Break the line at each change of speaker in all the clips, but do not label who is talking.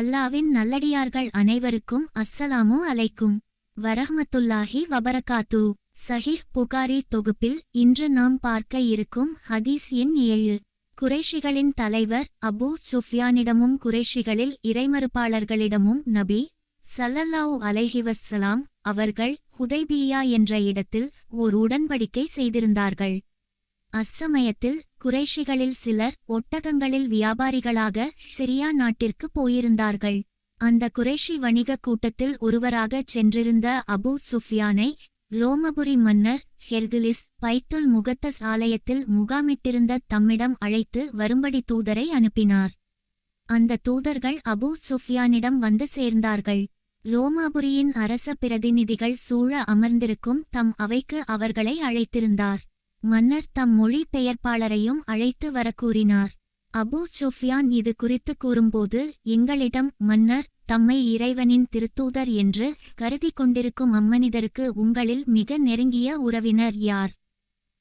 அல்லாவின் நல்லடியார்கள் அனைவருக்கும் அஸ்ஸலாமு அலைக்கும். வரஹமத்துல்லாஹி வபரகாத்து. சஹிஹ் புகாரி தொகுப்பில் இன்று நாம் பார்க்க இருக்கும் ஹதீஸ் எண் ஏழு. குறைஷிகளின் தலைவர் அபு சுஃப்யானிடமும் குறைஷிகளில் இறைமறுப்பாளர்களிடமும் நபி ஸல்லல்லாஹு அலைஹி அவர்கள் ஹுதைபியா என்ற இடத்தில் ஓர் உடன்படிக்கை செய்திருந்தார்கள். அச்சமயத்தில் குறைஷிகளில் சிலர் ஒட்டகங்களில் வியாபாரிகளாக சிரியா நாட்டிற்கு போயிருந்தார்கள். அந்த குறைஷி வணிகக் கூட்டத்தில் ஒருவராகச் சென்றிருந்த அபு சுஃப்யானை ரோமபுரி மன்னர் ஹெர்குலிஸ் பைத்துல் முகத்தஸ் ஆலயத்தில் முகாமிட்டிருந்த தம்மிடம் அழைத்து வரும்படி தூதரை அனுப்பினார். அந்த தூதர்கள் அபு சுஃப்யானிடம் வந்து சேர்ந்தார்கள். ரோமாபுரியின் அரச பிரதிநிதிகள் சூழ அமர்ந்திருக்கும் தம் அவைக்கு அவர்களை அழைத்திருந்தார். மன்னர் தம் மொழி பெயர்ப்பாளரையும் அழைத்து வர கூறினார் அபூ சுஃப்யான் இது குறித்து கூறும்போது எங்களிடம் மன்னர் தம்மை இறைவனின் திருத்தூதர் என்று கருதி கொண்டிருக்கும் அம்மனிதருக்கு உங்களில் மிக நெருங்கிய உறவினர் யார்?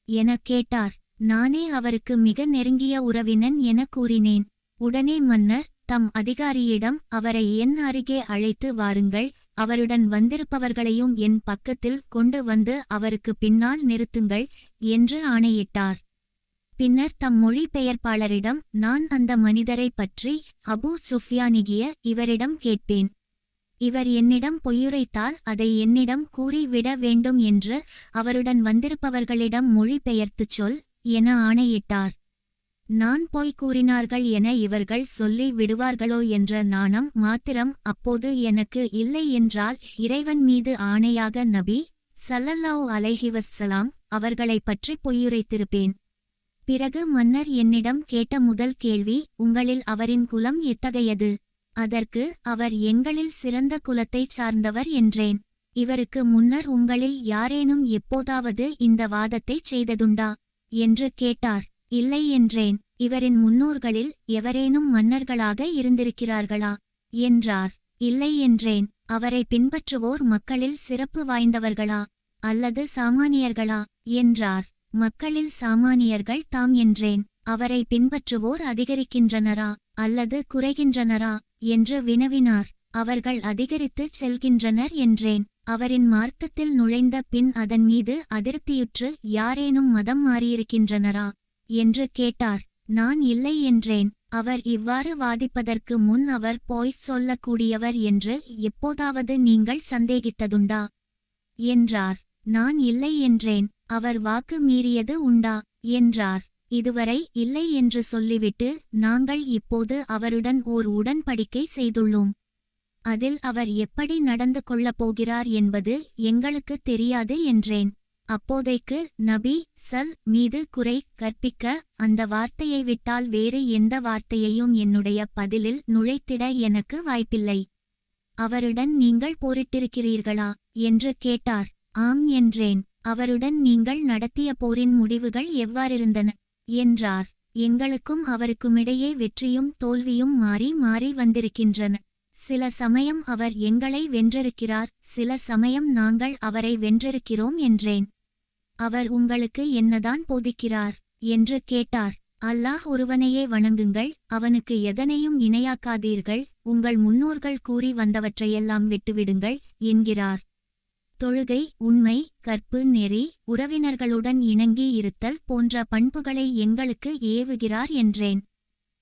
எனக் கேட்டார். நானே அவருக்கு மிக நெருங்கிய உறவினன் என கூறினேன். உடனே மன்னர் தம் அதிகாரியிடம் அவரை என் அருகே அழைத்து வாருங்கள் அவருடன் வந்திருப்பவர்களையும் என் பக்கத்தில் கொண்டு வந்து அவருக்கு பின்னால் நிறுத்துங்கள் என்று ஆணையிட்டார். பின்னர் தம் மொழிபெயர்ப்பாளரிடம் நான் அந்த மனிதரைப் பற்றி அபூ சுஃபியானிகிய இவரிடம் கேட்பேன். இவர் என்னிடம் பொய்யுரைத்தால் அதை என்னிடம் கூறிவிட வேண்டும் என்று அவருடன் வந்திருப்பவர்களிடம் மொழிபெயர்த்துச் சொல் என ஆணையிட்டார். நான் போய் கூறினார்கள் என இவர்கள் சொல்லி விடுவார்களோ என்ற நாணம் மாத்திரம் அப்போது எனக்கு இல்லை என்றால் இறைவன் மீது ஆணையாக நபி சல்லல்லாஹ் அலைஹிவசலாம் அவர்களை அவர்களைப் பற்றி பொய்யுரைத்திருப்பேன். பிறகு மன்னர் என்னிடம் கேட்ட முதல் கேள்வி உங்களில் அவரின் குலம் எத்தகையது? அதற்கு அவர் எங்களில் சிறந்த குலத்தைச் சார்ந்தவர் என்றேன். இவருக்கு முன்னர் உங்களில் யாரேனும் எப்போதாவது இந்த வாதத்தைச் செய்ததுண்டா? என்று கேட்டார். இல்லை என்றேன் இவரின் முன்னோர்களில் எவரேனும் மன்னர்களாக இருந்திருக்கிறார்களா? என்றார். இல்லை என்றேன் அவரை பின்பற்றுவோர் மக்களில் சிறப்பு வாய்ந்தவர்களா? அல்லது சாமானியர்களா? என்றார். மக்களில் சாமானியர்கள் தாம் என்றேன் அவரை பின்பற்றுவோர் அதிகரிக்கின்றனரா? அல்லது குறைகின்றனரா? என்று வினவினார். அவர்கள் அதிகரித்துச் செல்கின்றனர் என்றேன் அவரின் மார்க்கத்தில் நுழைந்த பின் அதன் மீது அதிருப்தியுற்று யாரேனும் மதம் மாறியிருக்கின்றனரா? என்று கேட்டார். நான் இல்லை என்றேன். அவர் இவ்வாறு வாதிப்பதற்கு முன் அவர் போய் சொல்லக்கூடியவர் என்று எப்போதாவது நீங்கள் சந்தேகித்ததுண்டா? என்றார். நான் இல்லை என்றேன். அவர் வாக்கு மீறியது உண்டா? என்றார். இதுவரை இல்லை என்று சொல்லிவிட்டு நாங்கள் இப்போது அவருடன் ஓர் உடன்படிக்கை செய்துள்ளோம். அதில் அவர் எப்படி நடந்து கொள்ளப் போகிறார் என்பது எங்களுக்கு தெரியாது என்றேன். அப்போதைக்கு நபி சல் மீது குறை கற்பிக்க அந்த வார்த்தையை விட்டால் வேறு எந்த வார்த்தையையும் என்னுடைய பதிலில் நுழைத்திட எனக்கு வாய்ப்பில்லை. அவருடன் நீங்கள் போரிட்டிருக்கிறீர்களா? என்று கேட்டார். ஆம் என்றேன். அவருடன் நீங்கள் நடத்திய போரின் முடிவுகள் எவ்வாறிருந்தன? என்றார். எங்களுக்கும் அவருக்குமிடையே வெற்றியும் தோல்வியும் மாறி மாறி வந்திருக்கின்றன. சில சமயம் அவர் எங்களை வென்றிருக்கிறார். சில சமயம் நாங்கள் அவரை வென்றிருக்கிறோம் என்றேன். அவர் உங்களுக்கு என்னதான் போதிக்கிறார்? என்று கேட்டார். அல்லாஹ் ஒருவனையே வணங்குங்கள் அவனுக்கு எதனையும் இணையாக்காதீர்கள் உங்கள் முன்னோர்கள் கூறி வந்தவற்றையெல்லாம் விட்டுவிடுங்கள் என்கிறார். தொழுகை உண்மை கற்பு நெறி உறவினர்களுடன் இணங்கி இருத்தல் போன்ற பண்புகளை எங்களுக்கு ஏவுகிறார் என்றேன்.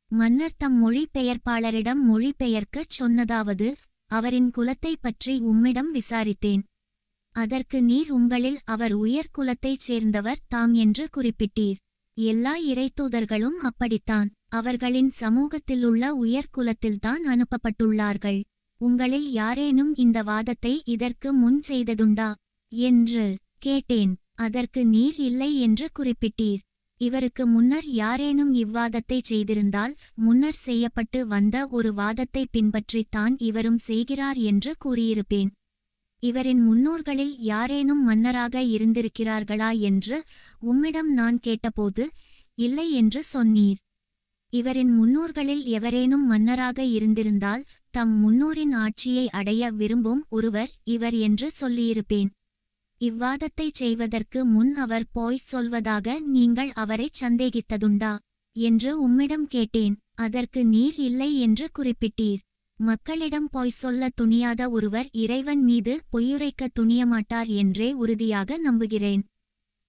மன்னர் தம் மொழிபெயர்ப்பாளரிடம் பெயர்ப்பாளரிடம் சொன்னதாவது அவரின் குலத்தைப் பற்றி உம்மிடம் விசாரித்தேன். அதற்கு நீர் உங்களில் அவர் உயர் குலத்தைச் சேர்ந்தவர் தாம் என்று குறிப்பிட்டீர். எல்லா இறைத்தூதர்களும் அப்படித்தான். அவர்களின் சமூகத்திலுள்ள உயர் குலத்தில்தான் அனுப்பப்பட்டுள்ளார்கள். உங்களில் யாரேனும் இந்த வாதத்தை இதற்கு முன் செய்ததுண்டா? என்று கேட்டேன். அதற்கு நீர் இல்லை என்று குறிப்பிட்டீர். இவருக்கு முன்னர் யாரேனும் இவ்வாதத்தை செய்திருந்தால் முன்னர் செய்யப்பட்டு வந்த ஒரு வாதத்தை பின்பற்றித்தான் இவரும் செய்கிறார் என்று கூறியிருப்பேன். இவரின் முன்னோர்களில் யாரேனும் மன்னராக இருந்திருக்கிறார்களா என்று உம்மிடம் நான் கேட்டபோது இல்லை என்று சொன்னீர். இவரின் முன்னோர்களில் எவரேனும் மன்னராக இருந்திருந்தால் தம் முன்னோரின் ஆட்சியை அடைய விரும்பும் ஒருவர் இவர் என்று சொல்லியிருப்பேன். இவ்வாதத்தைச் செய்வதற்கு முன் அவர் போய் சொல்வதாக நீங்கள் அவரைச் சந்தேகித்ததுண்டா? என்று உம்மிடம் கேட்டேன். அதற்கு நீர் இல்லை என்று குறிப்பிட்டீர். மக்களிடம் பொய் சொல்ல துணியாத ஒருவர் இறைவன் மீது பொய்யுரைக்க துணியமாட்டார் என்றே உறுதியாக நம்புகிறேன்.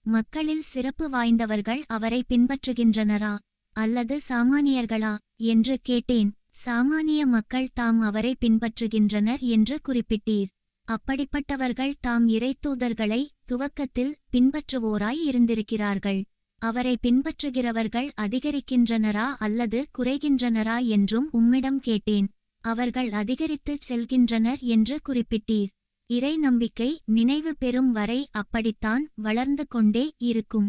மக்களில் சிறப்பு வாய்ந்தவர்கள் அவரை பின்பற்றுகின்றனரா? அல்லது சாமானியர்களா? என்று கேட்டேன். சாமானிய மக்கள் தாம் அவரை பின்பற்றுகின்றனர் என்று குறிப்பிட்டீர். அப்படிப்பட்டவர்கள் தாம் இறைத்தூதர்களை துவக்கத்தில் பின்பற்றுவோராய் இருந்திருக்கிறார்கள். அவரை பின்பற்றுகிறவர்கள் அதிகரிக்கின்றனரா அல்லது குறைகின்றனரா என்றும் உம்மிடம் கேட்டேன். அவர்கள் அதிகரித்துச் செல்கின்றனர் என்று குறிப்பிட்டீர். இறை நம்பிக்கை நினைவு பெறும் வரை அப்படித்தான் வளர்ந்து கொண்டே இருக்கும்.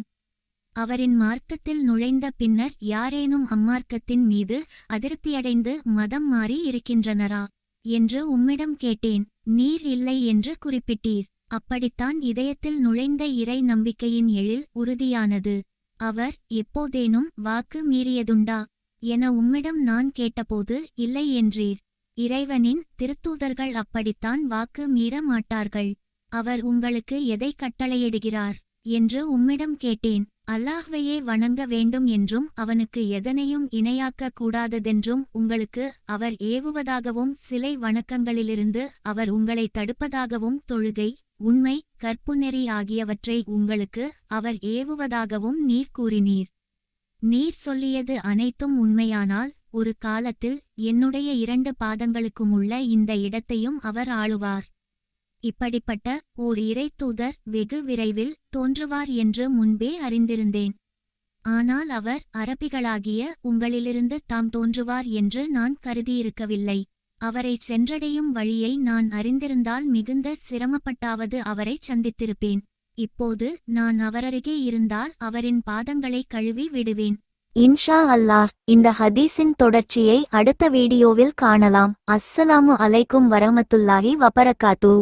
அவரின் மார்க்கத்தில் நுழைந்த பின்னர் யாரேனும் அம்மார்க்கத்தின் மீது அதிருப்தியடைந்து மதம் மாறி இருக்கின்றனரா? என்று உம்மிடம் கேட்டேன். நீர் இல்லை என்று குறிப்பிட்டீர். அப்படித்தான் இதயத்தில் நுழைந்த இறை நம்பிக்கையின் எழில் உறுதியானது. அவர் எப்போதேனும் வாக்கு மீறியதுண்டா? என உம்மிடம் நான் கேட்டபோது இல்லை என்றீர். இறைவனின் திருத்தூதர்கள் அப்படித்தான் வாக்கு மீற மாட்டார்கள். அவர் உங்களுக்கு எதை கட்டளையிடுகிறார்? என்று உம்மிடம் கேட்டேன். அல்லாஹ்வையே வணங்க வேண்டும் என்றும் அவனுக்கு எதனையும் இணையாக்க கூடாததென்றும் உங்களுக்கு அவர் ஏவுவதாகவும் சிலை வணக்கங்களிலிருந்து அவர் உங்களை தடுப்பதாகவும் தொழுகை உண்மை கற்புநெறி ஆகியவற்றை உங்களுக்கு அவர் ஏவுவதாகவும் நீர் கூறினீர். நீர் சொல்லியது அனைத்தும் உண்மையானால் ஒரு காலத்தில் என்னுடைய இரண்டு பாதங்களுக்குமுள்ள இந்த இடத்தையும் அவர் ஆளுவார். இப்படிப்பட்ட ஓர் இறைத்தூதர் வெகு விரைவில் தோன்றுவார் என்று முன்பே அறிந்திருந்தேன். ஆனால் அவர் அரபிகளாகிய உங்களிலிருந்து தாம் தோன்றுவார் என்று நான் கருதியிருக்கவில்லை. அவரை சென்றடையும் வழியை நான் அறிந்திருந்தால் மிகுந்த சிரமப்பட்டாவது அவரை சந்தித்திருப்பேன். இப்போது நான் அவரருகே இருந்தால் அவரின் பாதங்களை கழுவி விடுவேன்.
இன்ஷா அல்லாஹ் இந்த ஹதீஸின் தொடர்ச்சியை அடுத்த வீடியோவில் காணலாம். அஸ்ஸலாமு அலைக்கும் வரமத்துல்லாஹி வபரகாத்தூ